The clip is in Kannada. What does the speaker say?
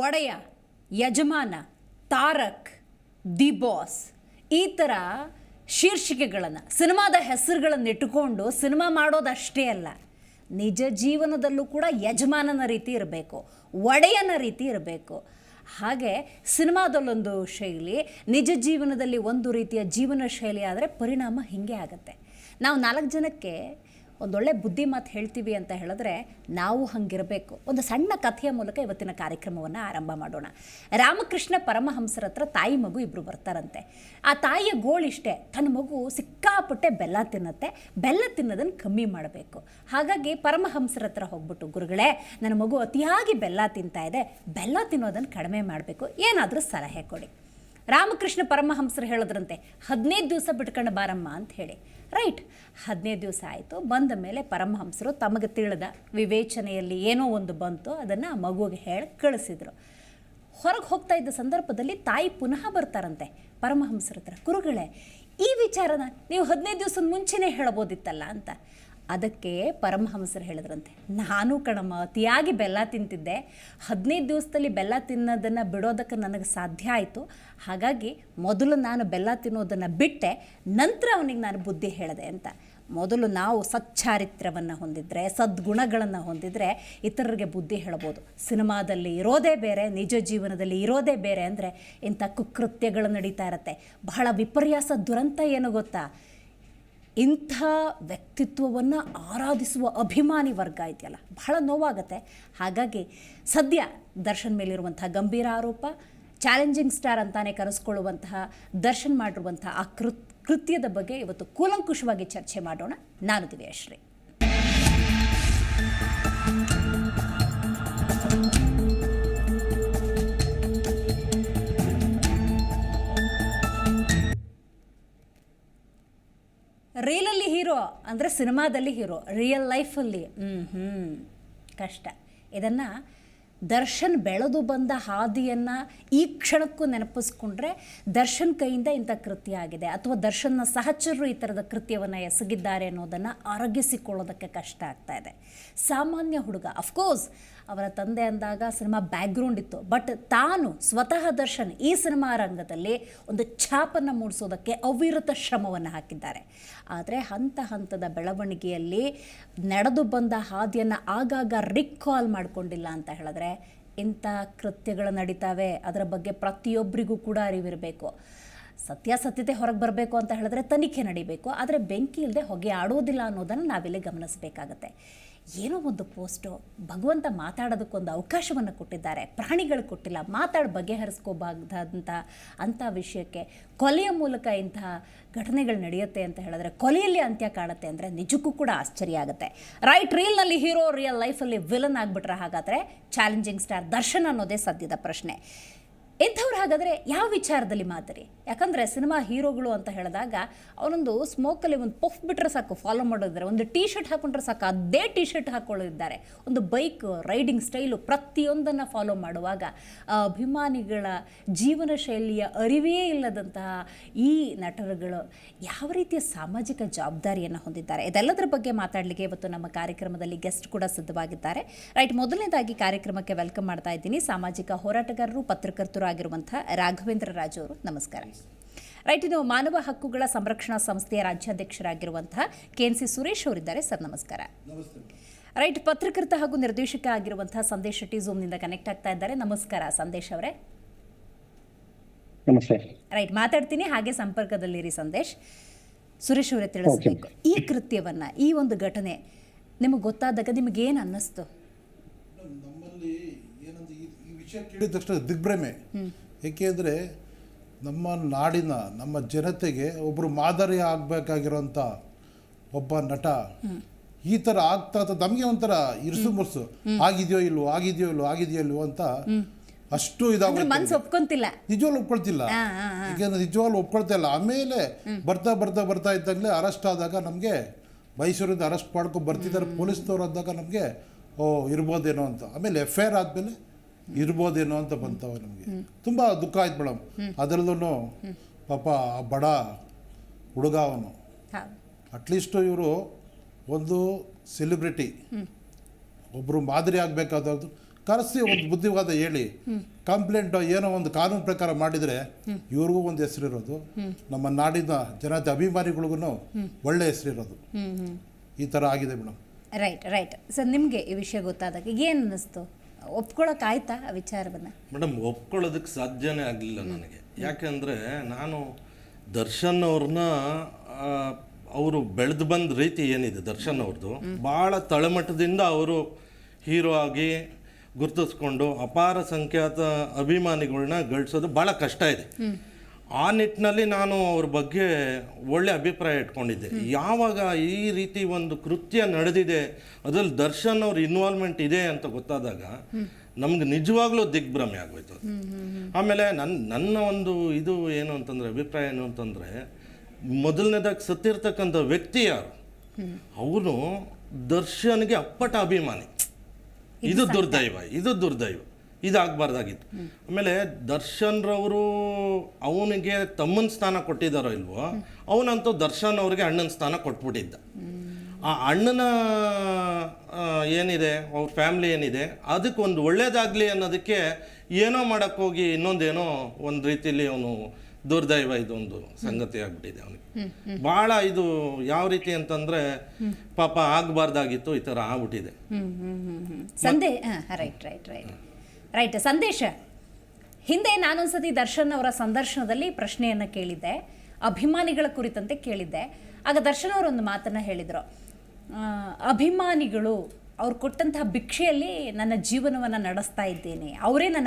ಒಡೆಯ, ಯಜಮಾನ, ತಾರಕ್, ದಿ ಬಾಸ್ ಈ ಥರ ಶೀರ್ಷಿಕೆಗಳನ್ನು, ಸಿನಿಮಾದ ಹೆಸರುಗಳನ್ನು ಇಟ್ಟುಕೊಂಡು ಸಿನಿಮಾ ಮಾಡೋದಷ್ಟೇ ಅಲ್ಲ, ನಿಜ ಜೀವನದಲ್ಲೂ ಕೂಡ ಯಜಮಾನನ ರೀತಿ ಇರಬೇಕು, ಒಡೆಯನ ರೀತಿ ಇರಬೇಕು. ಹಾಗೆ ಸಿನಿಮಾದಲ್ಲೊಂದು ಶೈಲಿ, ನಿಜ ಜೀವನದಲ್ಲಿ ಒಂದು ರೀತಿಯ ಜೀವನ ಶೈಲಿ ಆದರೆ ಪರಿಣಾಮ ಹೀಗೆ ಆಗುತ್ತೆ. ನಾವು ನಾಲ್ಕು ಜನಕ್ಕೆ ಒಂದೊಳ್ಳೆ ಬುದ್ಧಿ ಮಾತು ಹೇಳ್ತೀವಿ ಅಂತ ಹೇಳಿದ್ರೆ ನಾವು ಹಂಗಿರಬೇಕು. ಒಂದು ಸಣ್ಣ ಕಥೆಯ ಮೂಲಕ ಇವತ್ತಿನ ಕಾರ್ಯಕ್ರಮವನ್ನು ಆರಂಭ ಮಾಡೋಣ. ರಾಮಕೃಷ್ಣ ಪರಮಹಂಸರ ಹತ್ರ ತಾಯಿ ಮಗು ಇಬ್ಬರು ಬರ್ತಾರಂತೆ. ಆ ತಾಯಿಯ ಗೋಳಿಷ್ಟೇ ತನ್ನ ಮಗು ಸಿಕ್ಕಾಪಟ್ಟೆ ಬೆಲ್ಲ ತಿನ್ನತ್ತೆ. ಬೆಲ್ಲ ತಿನ್ನೋದನ್ನು ಕಮ್ಮಿ ಮಾಡಬೇಕು. ಹಾಗಾಗಿ ಪರಮಹಂಸರ ಹತ್ರ ಹೋಗ್ಬಿಟ್ಟು, ಗುರುಗಳೇ, ನನ್ನ ಮಗು ಅತಿಯಾಗಿ ಬೆಲ್ಲ ತಿಂತಾ ಇದೆ. ಬೆಲ್ಲ ತಿನ್ನೋದನ್ನು ಕಡಿಮೆ ಮಾಡಬೇಕು. ಏನಾದರೂ ಸಲಹೆ ಕೊಡಿ. ರಾಮಕೃಷ್ಣ ಪರಮಹಂಸರು ಹೇಳಿದ್ರಂತೆ, ಹದಿನೈದು ದಿವಸ ಬಿಟ್ಕೊಂಡು ಬಾರಮ್ಮ ಅಂತ ಹೇಳಿ. ರೈಟ್, ಹದಿನೈದು ದಿವಸ ಆಯಿತು, ಬಂದ ಮೇಲೆ ಪರಮಹಂಸರು ತಮಗೆ ತಿಳಿದ ವಿವೇಚನೆಯಲ್ಲಿ ಏನೋ ಒಂದು ಬಂತು, ಅದನ್ನು ಮಗುವಿಗೆ ಹೇಳಿ ಕಳಿಸಿದ್ರು. ಹೊರಗೆ ಹೋಗ್ತಾ ಇದ್ದ ಸಂದರ್ಭದಲ್ಲಿ ತಾಯಿ ಪುನಃ ಬರ್ತಾರಂತೆ ಪರಮಹಂಸರ ಹತ್ರ. ಗುರುಗಳೇ, ಈ ವಿಚಾರನ ನೀವು ಹದಿನೈದು ದಿವಸದ ಮುಂಚೆನೇ ಹೇಳ್ಬೋದಿತ್ತಲ್ಲ ಅಂತ. ಅದಕ್ಕೆ ಪರಮಹಂಸರು ಹೇಳಿದ್ರಂತೆ, ನಾನು ಕಣಮ್ಮ, ಅತಿಯಾಗಿ ಬೆಲ್ಲ ತಿಂತಿದ್ದೆ. ಹದಿನೈದು ದಿವಸದಲ್ಲಿ ಬೆಲ್ಲ ತಿನ್ನೋದನ್ನು ಬಿಡೋದಕ್ಕೆ ನನಗೆ ಸಾಧ್ಯ ಆಯಿತು. ಹಾಗಾಗಿ ಮೊದಲು ನಾನು ಬೆಲ್ಲ ತಿನ್ನೋದನ್ನು ಬಿಟ್ಟೆ, ನಂತರ ಅವನಿಗೆ ನಾನು ಬುದ್ಧಿ ಹೇಳಿದೆ ಅಂತ. ಮೊದಲು ನಾವು ಸಚ್ಚಾರಿತ್ರ್ಯವನ್ನು ಹೊಂದಿದ್ರೆ, ಸದ್ಗುಣಗಳನ್ನು ಹೊಂದಿದ್ರೆ ಇತರರಿಗೆ ಬುದ್ಧಿ ಹೇಳ್ಬೋದು ಸಿನಿಮಾದಲ್ಲಿ ಇರೋದೇ ಬೇರೆ, ನಿಜ ಜೀವನದಲ್ಲಿ ಇರೋದೇ ಬೇರೆ ಅಂದರೆ ಇಂಥ ಕುಕೃತ್ಯಗಳು ನಡೀತಾ ಇರತ್ತೆ. ಬಹಳ ವಿಪರ್ಯಾಸ ದುರಂತ ಏನು ಗೊತ್ತಾ? ಇಂಥ ವ್ಯಕ್ತಿತ್ವವನ್ನು ಆರಾಧಿಸುವ ಅಭಿಮಾನಿ ವರ್ಗ ಇದೆಯಲ್ಲ ಬಹಳ ನೋವಾಗತ್ತೆ. ಹಾಗಾಗಿ ಸದ್ಯ ದರ್ಶನ್ ಮೇಲಿರುವಂತಹ ಗಂಭೀರ ಆರೋಪ, ಚಾಲೆಂಜಿಂಗ್ ಸ್ಟಾರ್ ಅಂತಾನೆ ಕರೆಸ್ಕೊಳ್ಳುವಂತಹ, ದರ್ಶನ್ ಮಾಡಿರುವಂತಹ ಆ ಕೃತ್, ಕೃತ್ಯದ ಬಗ್ಗೆ ಇವತ್ತು ಕೂಲಂಕುಷವಾಗಿ ಚರ್ಚೆ ಮಾಡೋಣ. ನಾನು ದಿವ್ಯಾಶ್ರೀ. ರೀಲಲ್ಲಿ ಹೀರೋ ಅಂದರೆ ಸಿನಿಮಾದಲ್ಲಿ ಹೀರೋ ರಿಯಲ್ ಲೈಫಲ್ಲಿ ಹ್ಞೂ ಹ್ಞೂ ಕಷ್ಟ. ಇದನ್ನು ದರ್ಶನ್ ಬೆಳೆದು ಬಂದ ಹಾದಿಯನ್ನು ಈ ಕ್ಷಣಕ್ಕೂ ನೆನಪಿಸ್ಕೊಂಡ್ರೆ ದರ್ಶನ್ ಕೈಯಿಂದ ಇಂಥ ಕೃತ್ಯ ಆಗಿದೆ. ಅಥವಾ ದರ್ಶನ್ನ ಸಹಚರರು ಈ ಥರದ ಕೃತ್ಯವನ್ನು ಎಸಗಿದ್ದಾರೆ ಅನ್ನೋದನ್ನು ಅರಗಿಸಿಕೊಳ್ಳೋದಕ್ಕೆ ಕಷ್ಟ ಆಗ್ತಾ ಇದೆ. ಸಾಮಾನ್ಯ ಹುಡುಗ ಅಫ್ಕೋರ್ಸ್ ಅವರ ತಂದೆ ಅಂದಾಗ ಸಿನಿಮಾ ಬ್ಯಾಕ್ಗ್ರೌಂಡ್ ಇತ್ತು. ಬಟ್ ತಾನು ಸ್ವತಃ ದರ್ಶನ್ ಈ ಸಿನಿಮಾ ರಂಗದಲ್ಲಿ ಒಂದು ಛಾಪನ್ನು ಮೂಡಿಸೋದಕ್ಕೆ ಅವಿರತ ಶ್ರಮವನ್ನು ಹಾಕಿದ್ದಾರೆ. ಆದರೆ ಹಂತ ಹಂತದ ಬೆಳವಣಿಗೆಯಲ್ಲಿ ನಡೆದು ಬಂದ ಹಾದಿಯನ್ನು ಆಗಾಗ ರಿಕಾಲ್ ಮಾಡಿಕೊಂಡಿಲ್ಲ ಅಂತ ಹೇಳಿದ್ರೆ ಇಂಥ ಕೃತ್ಯಗಳು ನಡೀತಾವೆ. ಅದರ ಬಗ್ಗೆ ಪ್ರತಿಯೊಬ್ಬರಿಗೂ ಕೂಡ ಅರಿವಿರಬೇಕು. ಸತ್ಯಾಸತ್ಯತೆ ಹೊರಗೆ ಬರಬೇಕು ಅಂತ ಹೇಳಿದ್ರೆ ತನಿಖೆ ನಡಿಬೇಕು. ಆದರೆ ಬೆಂಕಿ ಇಲ್ಲದೆ ಹೊಗೆ ಆಡೋದಿಲ್ಲ ಅನ್ನೋದನ್ನು ನಾವಿಲ್ಲಿ ಗಮನಿಸಬೇಕಾಗತ್ತೆ. ಏನೋ ಒಂದು ಪೋಸ್ಟು, ಭಗವಂತ ಮಾತಾಡೋದಕ್ಕೊಂದು ಅವಕಾಶವನ್ನು ಕೊಟ್ಟಿದ್ದಾರೆ. ಪ್ರಾಣಿಗಳು ಕೊಟ್ಟಿಲ್ಲ. ಮಾತಾಡಿ ಬಗೆಹರಿಸ್ಕೋಬಾರ್ದಂಥ ಅಂಥ ವಿಷಯಕ್ಕೆ ಕೊಲೆಯ ಮೂಲಕ ಇಂತಹ ಘಟನೆಗಳು ನಡೆಯುತ್ತೆ ಅಂತ ಹೇಳಿದ್ರೆ ಕೊಲೆಯಲ್ಲಿ ಅಂತ್ಯ ಕಾಣುತ್ತೆ ಅಂದರೆ ನಿಜಕ್ಕೂ ಕೂಡ ಆಶ್ಚರ್ಯ ಆಗುತ್ತೆ. ರೈಟ್ ರೀಲ್ನಲ್ಲಿ ಹೀರೋ ರಿಯಲ್ ಲೈಫಲ್ಲಿ ವಿಲನ್ ಆಗಿಬಿಟ್ರೆ ಹಾಗಾದರೆ ಚಾಲೆಂಜಿಂಗ್ ಸ್ಟಾರ್ ದರ್ಶನ್ ಅನ್ನೋದೇ ಸದ್ಯದ ಪ್ರಶ್ನೆ. ಇಂಥವ್ರು ಹಾಗಾದರೆ ಯಾವ ವಿಚಾರದಲ್ಲಿ ಮಾದರಿ ಯಾಕಂದರೆ ಸಿನಿಮಾ ಹೀರೋಗಳು ಅಂತ ಹೇಳಿದಾಗ ಅವನೊಂದು ಸ್ಮೋಕಲ್ಲಿ ಒಂದು ಪಫ್ ಬಿಟ್ಟರೆ ಸಾಕು ಫಾಲೋ ಮಾಡೋದಿದ್ದಾರೆ ಒಂದು ಟೀ ಶರ್ಟ್ ಹಾಕೊಂಡ್ರೆ ಸಾಕು, ಅದೇ ಟೀ ಶರ್ಟ್ ಹಾಕ್ಕೊಳ್ಳೋದಿದ್ದಾರೆ ಒಂದು ಬೈಕ್ ರೈಡಿಂಗ್ ಸ್ಟೈಲು ಪ್ರತಿಯೊಂದನ್ನು ಫಾಲೋ ಮಾಡುವಾಗ ಅಭಿಮಾನಿಗಳ ಜೀವನ ಶೈಲಿಯ ಅರಿವೇ ಇಲ್ಲದಂತಹ ಈ ನಟರುಗಳು ಯಾವ ರೀತಿಯ ಸಾಮಾಜಿಕ ಜವಾಬ್ದಾರಿಯನ್ನು ಹೊಂದಿದ್ದಾರೆ? ಇದೆಲ್ಲದರ ಬಗ್ಗೆ ಮಾತಾಡಲಿಕ್ಕೆ ಇವತ್ತು ನಮ್ಮ ಕಾರ್ಯಕ್ರಮದಲ್ಲಿ ಗೆಸ್ಟ್ ಕೂಡ ಸಿದ್ಧವಾಗಿದ್ದಾರೆ. ರೈಟ್ ಮೊದಲನೇದಾಗಿ ಕಾರ್ಯಕ್ರಮಕ್ಕೆ ವೆಲ್ಕಮ್ ಮಾಡ್ತಾ ಇದ್ದೀನಿ ಸಾಮಾಜಿಕ ಹೋರಾಟಗಾರರು, ಪತ್ರಕರ್ತರು ಆಗಿರುವಂಥ ರಾಘವೇಂದ್ರ ರಾಜು ಅವರು ನಮಸ್ಕಾರ. ರೈಟ್ ಇನ್ನು ಮಾನವ ಹಕ್ಕುಗಳ ಸಂರಕ್ಷಣಾ ಸಂಸ್ಥೆಯ ರಾಜ್ಯಾಧ್ಯಕ್ಷರಾಗಿರುವಂತಹ ಕೆ ಎನ್ ಸಿ ಸುರೇಶ್ ಅವರಿದ್ದಾರೆ. ಸರ್ ನಮಸ್ಕಾರ. ರೈಟ್ ಪತ್ರಕರ್ತ ಹಾಗೂ ನಿರ್ದೇಶಕ ಆಗಿರುವಂತಹ ಸಂದೇಶ್ ಶೆಟ್ಟಿ ಝೂಮ್ನಿಂದ ಕನೆಕ್ಟ್ ಆಗ್ತಾ ಇದ್ದಾರೆ. ನಮಸ್ಕಾರ ಸಂದೇಶ್ ಅವರೇ. ರೈಟ್ ಮಾತಾಡ್ತೀನಿ. ಹಾಗೆ ಸಂಪರ್ಕದಲ್ಲಿರಿ ಸಂದೇಶ್. ಸುರೇಶ್ ಅವರೇ ತಿಳಿಸಬೇಕು. ಈ ಕೃತ್ಯವನ್ನ ಈ ಒಂದು ಘಟನೆ ನಿಮಗೆ ಗೊತ್ತಾದಾಗ ನಿಮಗೆ ಏನು ಅನ್ನಿಸ್ತು ನಮ್ಮಲ್ಲಿ ಏನಂತ ಈ ಈ ವಿಷಯ ಕೇಳಿದ ತಕ್ಷಣ ದಿಗ್ಭ್ರಮೆ. ಏಕೆಂದರೆ ನಮ್ಮ ನಾಡಿನ ನಮ್ಮ ಜನತೆಗೆ ಒಬ್ಬರು ಮಾದರಿ ಆಗಬೇಕಾಗಿರೋಂಥ ಒಬ್ಬ ನಟ ಈ ಥರ ಆಗ್ತಾ ಅಂತ ನಮಗೆ ಒಂಥರ ಇರ್ಸು ಮುರ್ಸು ಆಗಿದೆಯೋ ಇಲ್ವೋ ಆಗಿದೆಯೋ ಇಲ್ವೋ ಆಗಿದೆಯೋ ಇಲ್ವೋ ಅಂತ ಅಷ್ಟು ಮನ್ಸು ಒಪ್ಕೊಂತಿಲ್ಲ. ನಿಜವಾಗ್ಲು ಒಪ್ಕೊಳ್ತಿಲ್ಲ. ಯಾಕೆಂದ್ರೆ ನಿಜವಾಗ್ಲು ಒಪ್ಕೊಳ್ತಾ ಇಲ್ಲ. ಆಮೇಲೆ ಬರ್ತಾ ಬರ್ತಾ ಬರ್ತಾ ಇದ್ದಾಗಲೇ ಅರೆಸ್ಟ್ ಆದಾಗ ನಮಗೆ ಮೈಸೂರಿಂದ ಅರೆಸ್ಟ್ ಮಾಡ್ಕೊಂಡು ಬರ್ತಿದ್ದಾರೆ ಪೊಲೀಸ್ನವ್ರು ಅಂದಾಗ ನಮಗೆ ಓ ಇರ್ಬೋದೇನೋ ಅಂತ. ಆಮೇಲೆ ಎಫ್ ಐ ಆರ್ ಆದಮೇಲೆ ಇರ್ಬೋದೇನೋ ಅಂತ ಬಂತವ ನಮಗೆ. ತುಂಬ ದುಃಖ ಆಯ್ತು ಮೇಡಮ್ ಅದರಲ್ಲೂ ಪಾಪ ಆ ಬಡ ಹುಡುಗ ಅವನು. ಅಟ್ಲೀಸ್ಟು ಇವರು ಒಂದು ಸೆಲೆಬ್ರಿಟಿ ಒಬ್ಬರು ಮಾದರಿ ಆಗಬೇಕಾದ್ರು ಕರೆಸಿ ಒಂದು ಬುದ್ಧಿವಾದ ಹೇಳಿ. ಕಂಪ್ಲೇಂಟ್ ಏನೋ ಒಂದು ಕಾನೂನು ಪ್ರಕಾರ ಮಾಡಿದರೆ ಇವ್ರಿಗೂ ಒಂದು ಹೆಸರಿರೋದು. ನಮ್ಮ ನಾಡಿನ ಜನತೆ ಅಭಿಮಾನಿಗಳಿಗೂ ಒಳ್ಳೆ ಹೆಸರಿರೋದು. ಈ ಥರ ಆಗಿದೆ ಮೇಡಮ್ ರೈಟ್ ರೈಟ್ ಸರ್ ನಿಮಗೆ ಈ ವಿಷಯ ಗೊತ್ತಾದಾಗ ಏನು ಅನ್ನಿಸ್ತು? ಒಪ್ಕೊಳಕ್ಕಾಯ್ತಾ ಆ ವಿಚಾರವನ್ನು? ಮೇಡಮ್ ಒಪ್ಕೊಳ್ಳೋದಕ್ಕೆ ಸಾಧ್ಯನೇ ಆಗಲಿಲ್ಲ ನನಗೆ. ಯಾಕೆಂದರೆ ನಾನು ದರ್ಶನ್ ಅವ್ರನ್ನ ಅವರು ಬೆಳೆದು ಬಂದ ರೀತಿ ಏನಿದೆ ದರ್ಶನ್ ಅವ್ರದ್ದು ಭಾಳ ತಳಮಟ್ಟದಿಂದ ಅವರು ಹೀರೋ ಆಗಿ ಗುರುತಿಸ್ಕೊಂಡು ಅಪಾರ ಸಂಖ್ಯಾತ ಅಭಿಮಾನಿಗಳನ್ನ ಗಳಿಸೋದು ಭಾಳ ಕಷ್ಟ ಇದೆ. ಆ ನಿಟ್ಟಿನಲ್ಲಿ ನಾನು ಅವ್ರ ಬಗ್ಗೆ ಒಳ್ಳೆ ಅಭಿಪ್ರಾಯ ಇಟ್ಕೊಂಡಿದ್ದೆ. ಯಾವಾಗ ಈ ರೀತಿ ಒಂದು ಕೃತ್ಯ ನಡೆದಿದೆ ಅದ್ರಲ್ಲಿ ದರ್ಶನ್ ಅವ್ರ ಇನ್ವಾಲ್ವ್ಮೆಂಟ್ ಇದೆ ಅಂತ ಗೊತ್ತಾದಾಗ ನಮ್ಗೆ ನಿಜವಾಗ್ಲೂ ದಿಗ್ಭ್ರಮೆ ಆಗೋಯ್ತು. ಆಮೇಲೆ ನನ್ನ ನನ್ನ ಒಂದು ಇದು ಏನು ಅಂತಂದ್ರೆ ಅಭಿಪ್ರಾಯ ಏನು ಅಂತಂದ್ರೆ ಮೊದಲನೇದಾಗಿ ಸತ್ತಿರ್ತಕ್ಕಂಥ ವ್ಯಕ್ತಿ ಯಾರು? ಅವನು ದರ್ಶನ್ಗೆ ಅಪ್ಪಟ ಅಭಿಮಾನಿ. ಇದು ದುರ್ದೈವ ಇದು ದುರ್ದೈವ. ಇದಾಗಬಾರ್ದಾಗಿತ್ತು. ಆಮೇಲೆ ದರ್ಶನ್ ರವರು ಅವನಿಗೆ ತಮ್ಮನ ಸ್ಥಾನ ಕೊಟ್ಟಿದ್ದಾರೋ ಇಲ್ವೋ ಅವನಂತೂ ದರ್ಶನ್ ಅವ್ರಿಗೆ ಅಣ್ಣನ ಸ್ಥಾನ ಕೊಟ್ಬಿಟ್ಟಿದ್ದ. ಆ ಅಣ್ಣನ ಏನಿದೆ ಅವ್ರ ಫ್ಯಾಮ್ಲಿ ಏನಿದೆ ಅದಕ್ಕೆ ಒಂದು ಒಳ್ಳೇದಾಗಲಿ ಅನ್ನೋದಕ್ಕೆ ಏನೋ ಮಾಡೋಕ್ಕೋಗಿ ಹೋಗಿ ಇನ್ನೊಂದೇನೋ ಒಂದು ರೀತಿಯಲ್ಲಿ ಅವನು ದುರ್ದೈವ ಇದೊಂದು ಸಂಗತಿ ಆಗ್ಬಿಟ್ಟಿದೆ ಅವನಿಗೆ. ಭಾಳ ಇದು ಯಾವ ರೀತಿ ಅಂತಂದ್ರೆ ಪಾಪ ಆಗಬಾರ್ದಾಗಿತ್ತು ಈ ಥರ ಆಗ್ಬಿಟ್ಟಿದೆ. ರೈಟ್ ಸಂದೇಶ. ಹಿಂದೆ ನಾನೊಂದ್ಸತಿ ದರ್ಶನ್ ಅವರ ಸಂದರ್ಶನದಲ್ಲಿ ಪ್ರಶ್ನೆಯನ್ನು ಕೇಳಿದ್ದೆ. ಅಭಿಮಾನಿಗಳ ಕುರಿತಂತೆ ಕೇಳಿದ್ದೆ. ಆಗ ದರ್ಶನ್ ಅವರೊಂದು ಮಾತನ್ನು ಹೇಳಿದರು. ಅಭಿಮಾನಿಗಳು ಅವ್ರು ಕೊಟ್ಟಂತಹ ಭಿಕ್ಷೆಯಲ್ಲಿ ನನ್ನ ಜೀವನವನ್ನು ನಡೆಸ್ತಾ ಇದ್ದೇನೆ. ಅವರೇ ನನ್ನ